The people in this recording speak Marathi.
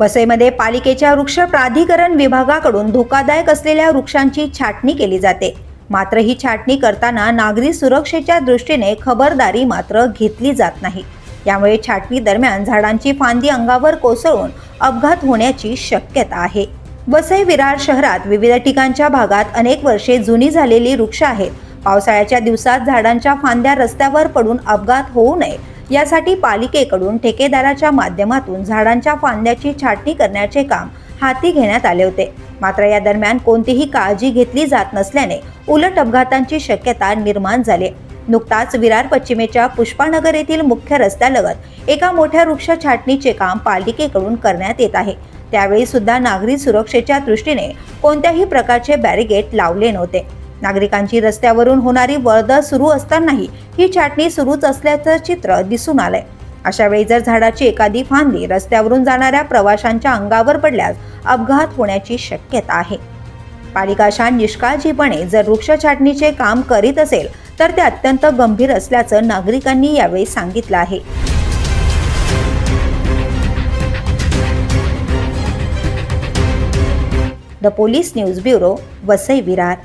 वसईमध्ये पालिकेच्या वृक्ष प्राधिकरण विभागाकडून धोकादायक असलेल्या वृक्षांची छाटणी केली जाते. मात्र ही छाटणी करताना नागरी सुरक्षेच्या दृष्टीने खबरदारी मात्र घेतली जात नाही. यामुळे छाटणी दरम्यान झाडांची फांदी अंगावर कोसळून अपघात होण्याची शक्यता आहे. वसई विरार शहरात विविध ठिकाणच्या भागात अनेक वर्षे जुनी झालेली वृक्ष आहेत. पावसाळ्याच्या दिवसात झाडांच्या फांद्या रस्त्यावर पडून अपघात होऊ नये यासाठी पालिकेकडून ठेकेदाराच्या माध्यमातून झाडांच्या फांद्याची छाटणी करण्याचे काम हाती घेण्यात आले होते. मात्र या दरम्यान कोणतीही काळजी घेतली जात नसल्याने उलट अपघातांची शक्यता निर्माण झाली. नुकताच विरार पश्चिमेच्या पुष्पानगर येथील मुख्य रस्त्यालगत एका मोठ्या वृक्ष छाटणीचे काम पालिकेकडून करण्यात येत आहे. त्यावेळी सुद्धा नागरी सुरक्षेच्या दृष्टीने कोणत्याही प्रकारचे बॅरिगेट लावले नव्हते. नागरिकांची रस्त्यावरून होणारी वर्दळ सुरू असतानाही ही छाटणी सुरूच असल्याचं चित्र दिसून आलंय. अशा वेळी जर झाडाची एखादी फांदी रस्त्यावरून जाणाऱ्या प्रवाशांच्या अंगावर पडल्यास अपघात होण्याची शक्यता आहे. पालिकाशा निष्काळजीपणे जर वृक्ष छाटणीचे काम करीत असेल तर ते अत्यंत गंभीर असल्याचं नागरिकांनी यावेळी सांगितलं आहे. The police news bureau Vasai Virar.